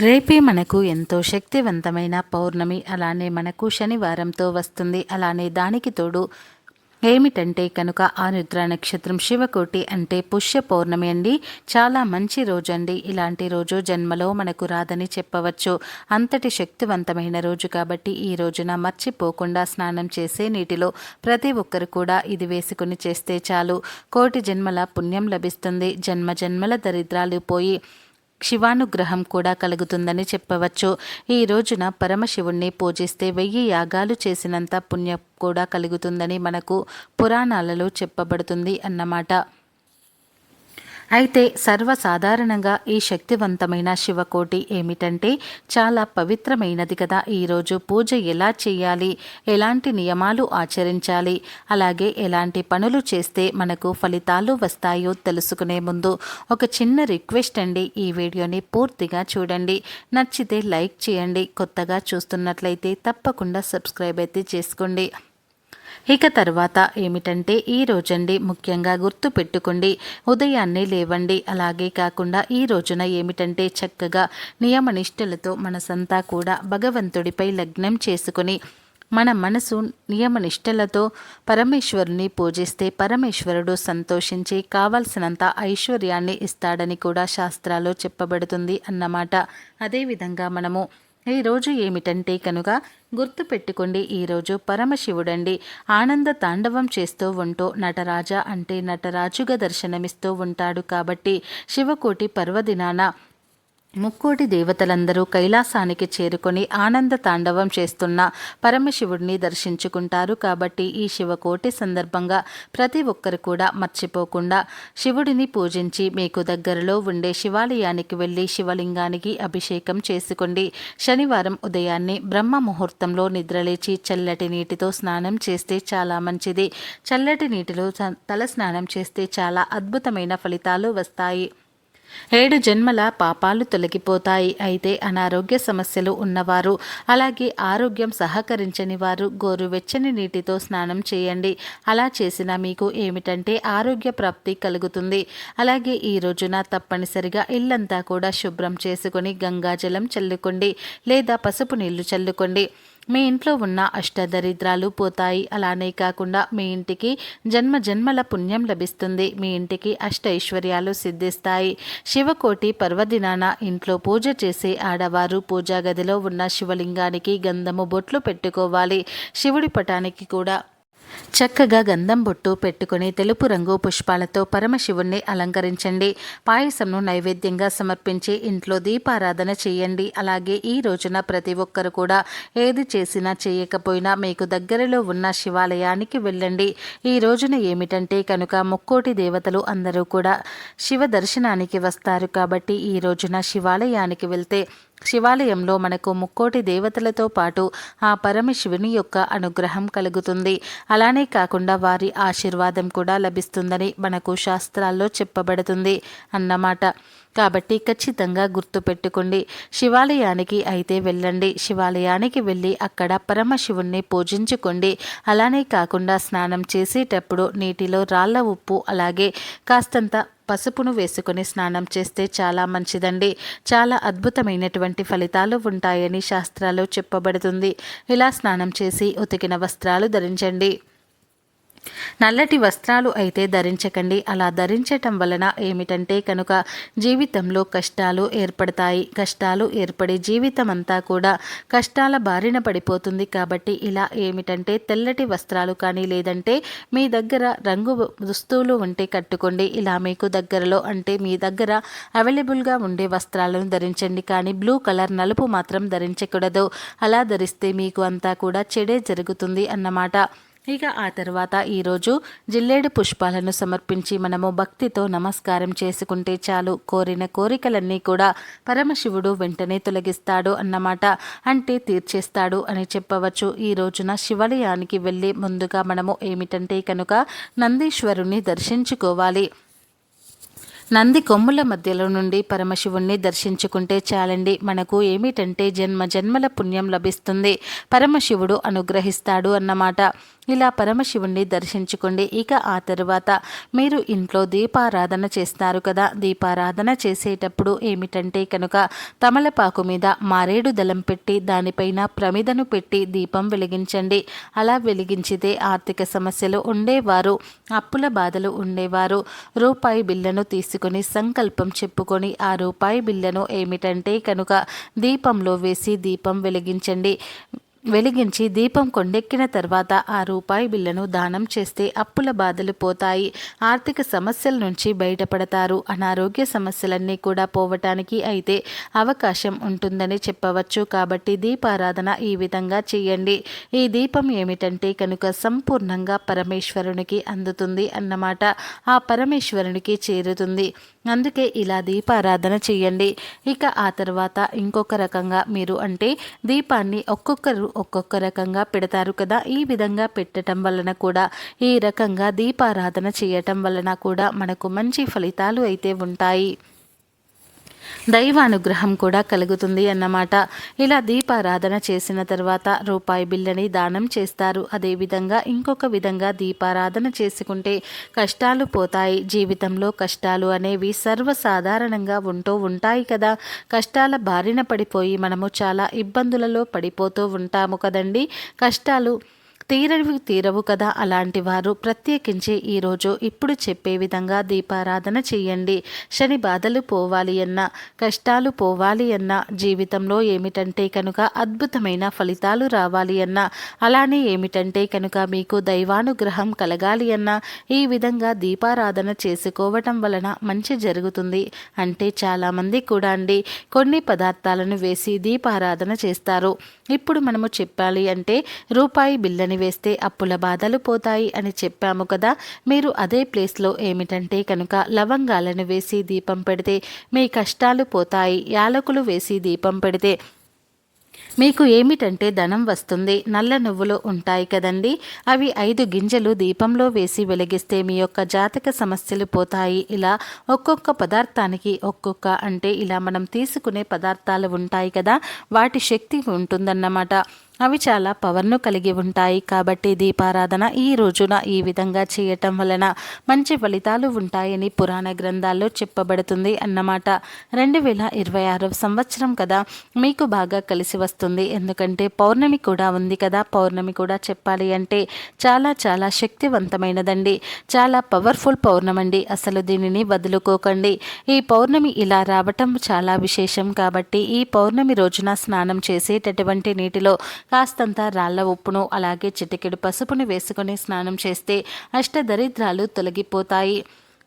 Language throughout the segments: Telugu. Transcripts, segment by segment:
రేపే మనకు ఎంతో శక్తివంతమైన పౌర్ణమి అలానే మనకు శనివారంతో వస్తుంది. అలానే దానికి తోడు ఏమిటంటే కనుక ఆరుద్ర నక్షత్రం శివకోటి అంటే పుష్య పౌర్ణమి అండి. చాలా మంచి రోజు అండి ఇలాంటి రోజు జన్మలో మనకు రాదని చెప్పవచ్చు. అంతటి శక్తివంతమైన రోజు కాబట్టి ఈ రోజున మర్చిపోకుండా స్నానం చేసే నీటిలో ప్రతి ఒక్కరు కూడా ఇది వేసుకుని చేస్తే చాలు. కోటి జన్మల పుణ్యం లభిస్తుంది. జన్మ జన్మల దరిద్రాలు పోయి శివానుగ్రహం కూడా కలుగుతుందని చెప్పవచ్చు. ఈ రోజున పరమశివుణ్ణి పూజిస్తే వెయ్యి యాగాలు చేసినంత పుణ్యం కూడా కలుగుతుందని మనకు పురాణాలలో చెప్పబడుతుంది అన్నమాట. అయితే సర్వసాధారణంగా ఈ శక్తివంతమైన శివకోటి ఏమిటంటే చాలా పవిత్రమైనది కదా. ఈరోజు పూజ ఎలా చేయాలి? ఎలాంటి నియమాలు ఆచరించాలి? అలాగే ఎలాంటి పనులు చేస్తే మనకు ఫలితాలు వస్తాయో తెలుసుకునే ముందు ఒక చిన్న రిక్వెస్ట్ అండి. ఈ వీడియోని పూర్తిగా చూడండి. నచ్చితే లైక్ చేయండి. కొత్తగా చూస్తున్నట్లయితే తప్పకుండా సబ్స్క్రైబ్ అయితే చేసుకోండి. ఇక తర్వాత ఏమిటంటే ఈ రోజండి ముఖ్యంగా గుర్తు పెట్టుకోండి. ఉదయాన్నే లేవండి. అలాగే కాకుండా ఈ రోజున ఏమిటంటే చక్కగా నియమనిష్టలతో మనసంతా కూడా భగవంతుడిపై లగ్నం చేసుకుని మన మనసు నియమనిష్టలతో పరమేశ్వరుని పూజిస్తే పరమేశ్వరుడు సంతోషించి కావలసినంత ఐశ్వర్యాన్ని ఇస్తాడని కూడా శాస్త్రాల్లో చెప్పబడుతుంది అన్నమాట. అదేవిధంగా మనము ఈరోజు ఏమిటంటే కనుక గుర్తు పెట్టుకోండి ఈరోజు పరమశివుడండి. ఆనంద తాండవం చేస్తూ ఉంటూ నటరాజ అంటే నటరాజుగా దర్శనమిస్తూ ఉంటాడు కాబట్టి శివకోటి పర్వదినాన ముక్కోటి దేవతలందరూ కైలాసానికి చేరుకొని ఆనంద తాండవం చేస్తున్న పరమశివుడిని దర్శించుకుంటారు. కాబట్టి ఈ శివకోటి సందర్భంగా ప్రతి ఒక్కరు కూడా మర్చిపోకుండా శివుడిని పూజించి మీకు దగ్గరలో ఉండే శివాలయానికి వెళ్ళి శివలింగానికి అభిషేకం చేసుకోండి. శనివారం ఉదయాన్నే బ్రహ్మ ముహూర్తంలో నిద్రలేచి చల్లటి నీటితో స్నానం చేస్తే చాలా మంచిది. చల్లటి నీటిలో తల స్నానం చేస్తే చాలా అద్భుతమైన ఫలితాలు వస్తాయి. ఏడు జన్మల పాపాలు తొలగిపోతాయి. అయితే అనారోగ్య సమస్యలు ఉన్నవారు అలాగే ఆరోగ్యం సహకరించని వారు గోరువెచ్చని నీటితో స్నానం చేయండి. అలా చేసిన మీకు ఏమిటంటే ఆరోగ్య ప్రాప్తి కలుగుతుంది. అలాగే ఈ రోజున తప్పనిసరిగా ఇల్లంతా కూడా శుభ్రం చేసుకొని గంగాజలం చల్లుకోండి లేదా పసుపు నీళ్ళు చల్లుకోండి. మీ ఇంట్లో ఉన్న అష్టదరిద్రాలు పోతాయి. అలానే కాకుండా మీ ఇంటికి జన్మ జన్మల పుణ్యం లభిస్తుంది. మీ ఇంటికి అష్ట ఐశ్వర్యాలు సిద్ధిస్తాయి. శివకోటి పర్వదినాన ఇంట్లో పూజ చేసే ఆడవారు పూజా గదిలో ఉన్న శివలింగానికి గంధము బొట్లు పెట్టుకోవాలి. శివుడి పటానికి కూడా చక్కగా గంధం బొట్టు పెట్టుకుని తెలుపు రంగు పుష్పాలతో పరమశివుణ్ణి అలంకరించండి. పాయసంను నైవేద్యంగా సమర్పించి ఇంట్లో దీపారాధన చేయండి. అలాగే ఈ రోజున ప్రతి ఒక్కరు కూడా ఏది చేసినా చేయకపోయినా మీకు దగ్గరలో ఉన్న శివాలయానికి వెళ్ళండి. ఈ రోజున ఏమిటంటే కనుక ముక్కోటి దేవతలు అందరూ కూడా శివ దర్శనానికి వస్తారు కాబట్టి ఈ రోజున శివాలయానికి వెళ్తే శివాలయంలో మనకు ముక్కోటి దేవతలతో పాటు ఆ పరమశివుని యొక్క అనుగ్రహం కలుగుతుంది. అలానే కాకుండా వారి ఆశీర్వాదం కూడా లభిస్తుందని మనకు శాస్త్రాల్లో చెప్పబడుతుంది అన్నమాట. కాబట్టి ఖచ్చితంగా గుర్తుపెట్టుకోండి శివాలయానికి అయితే వెళ్ళండి. శివాలయానికి వెళ్ళి అక్కడ పరమశివుణ్ణి పూజించుకోండి. అలానే కాకుండా స్నానం చేసేటప్పుడు నీటిలో రాళ్ళ ఉప్పు అలాగే కాస్తంత పసుపును వేసుకొని స్నానం చేస్తే చాలా మంచిదండి. చాలా అద్భుతమైనటువంటి ఫలితాలు ఉంటాయని శాస్త్రాలు చెప్పబడుతుంది. ఇలా స్నానం చేసి ఉతికిన వస్త్రాలు ధరించండి. నల్లటి వస్త్రాలు అయితే ధరించకండి. అలా ధరించటం వలన ఏమిటంటే కనుక జీవితంలో కష్టాలు ఏర్పడతాయి. కష్టాలు ఏర్పడి జీవితం అంతా కూడా కష్టాల బారిన పడిపోతుంది. కాబట్టి ఇలా ఏమిటంటే తెల్లటి వస్త్రాలు కానీ లేదంటే మీ దగ్గర రంగు దుస్తువులు ఉంటే కట్టుకోండి. ఇలా మీకు దగ్గరలో అంటే మీ దగ్గర అవైలబుల్గా ఉండే వస్త్రాలను ధరించండి. కానీ బ్లూ కలర్ నలుపు మాత్రం ధరించకూడదు. అలా ధరిస్తే మీకు అంతా కూడా చెడే జరుగుతుంది అన్నమాట. ఇక ఆ తర్వాత ఈరోజు జిల్లేడు పుష్పాలను సమర్పించి మనము భక్తితో నమస్కారం చేసుకుంటే చాలు. కోరిన కోరికలన్నీ కూడా పరమశివుడు వెంటనే తొలగిస్తాడు అన్నమాట. అంటే తీర్చేస్తాడు అని చెప్పవచ్చు. ఈ రోజున శివాలయానికి వెళ్ళి ముందుగా మనము ఏమిటంటే కనుక నందీశ్వరుణ్ణి దర్శించుకోవాలి. నంది కొమ్ముల మధ్యలో నుండి పరమశివుణ్ణి దర్శించుకుంటే చాలండి. మనకు ఏమిటంటే జన్మ జన్మల పుణ్యం లభిస్తుంది. పరమశివుడు అనుగ్రహిస్తాడు అన్నమాట. ఇలా పరమశివుణ్ణి దర్శించుకోండి. ఇక ఆ తర్వాత మీరు ఇంట్లో దీపారాధన చేస్తారు కదా. దీపారాధన చేసేటప్పుడు ఏమిటంటే కనుక తమలపాకు మీద మారేడు దళం పెట్టి దానిపైన ప్రమిదను పెట్టి దీపం వెలిగించండి. అలా వెలిగించితే ఆర్థిక సమస్యలు ఉండేవారు అప్పుల బాధలు ఉండేవారు. రూపాయి బిల్లను తీసుకుని సంకల్పం చెప్పుకొని ఆ రూపాయి బిల్లను ఏమిటంటే కనుక దీపంలో వేసి దీపం వెలిగించండి. వెలిగించి దీపం కొండెక్కిన తర్వాత ఆ రూపాయి బిల్లను దానం చేస్తే అప్పుల బాధలు పోతాయి. ఆర్థిక సమస్యల నుంచి బయటపడతారు. అనారోగ్య సమస్యలన్నీ కూడా పోవటానికి అయితే అవకాశం ఉంటుందని చెప్పవచ్చు. కాబట్టి దీపారాధన ఈ విధంగా చేయండి. ఈ దీపం ఏమిటంటే కనుక సంపూర్ణంగా పరమేశ్వరునికి అందుతుంది అన్నమాట. ఆ పరమేశ్వరునికి చేరుతుంది. అందుకే ఇలా దీపారాధన చేయండి. ఇక ఆ తర్వాత ఇంకొక రకంగా మీరు అంటే దీపాన్ని ఒక్కొక్కరు ఒక్కొక్క రకంగా పెడతారు కదా. ఈ విధంగా పెట్టడం వలన కూడా ఈ రకంగా దీపారాధన చేయటం వలన కూడా మనకు మంచి ఫలితాలు అయితే ఉంటాయి. దైవానుగ్రహం కూడా కలుగుతుంది అన్నమాట. ఇలా దీపారాధన చేసిన తర్వాత రూపాయి బిల్లని దానం చేస్తారు. అదేవిధంగా ఇంకొక విధంగా దీపారాధన చేసుకుంటే కష్టాలు పోతాయి. జీవితంలో కష్టాలు అనేవి సర్వసాధారణంగా ఉంటూ ఉంటాయి కదా. కష్టాల బారిన పడిపోయి మనము చాలా ఇబ్బందులలో పడిపోతూ ఉంటాము కదండి. కష్టాలు తీరవి తీరవు కదా అలాంటి వారు ప్రత్యేకించి ఈరోజు ఇప్పుడు చెప్పే విధంగా దీపారాధన చేయండి. శని బాధలు పోవాలి అన్న కష్టాలు పోవాలి అన్న జీవితంలో ఏమిటంటే కనుక అద్భుతమైన ఫలితాలు రావాలి అన్న అలానే ఏమిటంటే కనుక మీకు దైవానుగ్రహం కలగాలి అన్న ఈ విధంగా దీపారాధన చేసుకోవటం వలన మంచి జరుగుతుంది. అంటే చాలామంది కూడా అండి కొన్ని పదార్థాలను వేసి దీపారాధన చేస్తారు. ఇప్పుడు మనము చెప్పాలి అంటే రూపాయి బిల్లని వేస్తే అప్పుల బాధలు పోతాయి అని చెప్పాము కదా. మీరు అదే ప్లేస్లో ఏమిటంటే కనుక లవంగాలను వేసి దీపం పెడితే మీ కష్టాలు పోతాయి. యాలకులు వేసి దీపం పెడితే మీకు ఏమిటంటే ధనం వస్తుంది. నల్ల నువ్వులు ఉంటాయి కదండి. అవి ఐదు గింజలు దీపంలో వేసి వెలిగిస్తే మీ యొక్క జాతక సమస్యలు పోతాయి. ఇలా ఒక్కొక్క పదార్థానికి ఒక్కొక్క అంటే ఇలా మనం తీసుకునే పదార్థాలు ఉంటాయి కదా. వాటి శక్తి ఉంటుందన్నమాట. అవి చాలా పవర్ను కలిగి ఉంటాయి. కాబట్టి దీపారాధన ఈ రోజున ఈ విధంగా చేయటం వలన మంచి ఫలితాలు ఉంటాయని పురాణ గ్రంథాల్లో చెప్పబడుతుంది అన్నమాట. రెండు వేల ఇరవై ఆరవ సంవత్సరం కదా మీకు బాగా కలిసి వస్తుంది. ఎందుకంటే పౌర్ణమి కూడా ఉంది కదా. పౌర్ణమి కూడా చెప్పాలి అంటే చాలా చాలా శక్తివంతమైనదండి. చాలా పవర్ఫుల్ పౌర్ణమండి. అసలు దీనిని వదులుకోకండి. ఈ పౌర్ణమి ఇలా రావటం చాలా విశేషం కాబట్టి ఈ పౌర్ణమి రోజున స్నానం చేసేటటువంటి నీటిలో కాస్తంత రాళ్ళ ఉప్పును అలాగే చిటికెడు పసుపును వేసుకొని స్నానం చేస్తే అష్టదరిద్రాలు తొలగిపోతాయి.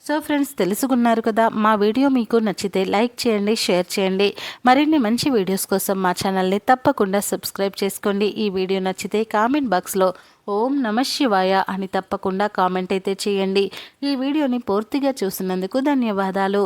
సో ఫ్రెండ్స్ తెలుసుకున్నారు కదా మా వీడియో మీకు నచ్చితే లైక్ చేయండి షేర్ చేయండి. మరిన్ని మంచి వీడియోస్ కోసం మా ఛానల్ని తప్పకుండా సబ్స్క్రైబ్ చేసుకోండి. ఈ వీడియో నచ్చితే కామెంట్ బాక్స్లో ఓం నమ శివాయ అని తప్పకుండా కామెంట్ అయితే చేయండి. ఈ వీడియోని పూర్తిగా చూసినందుకు ధన్యవాదాలు.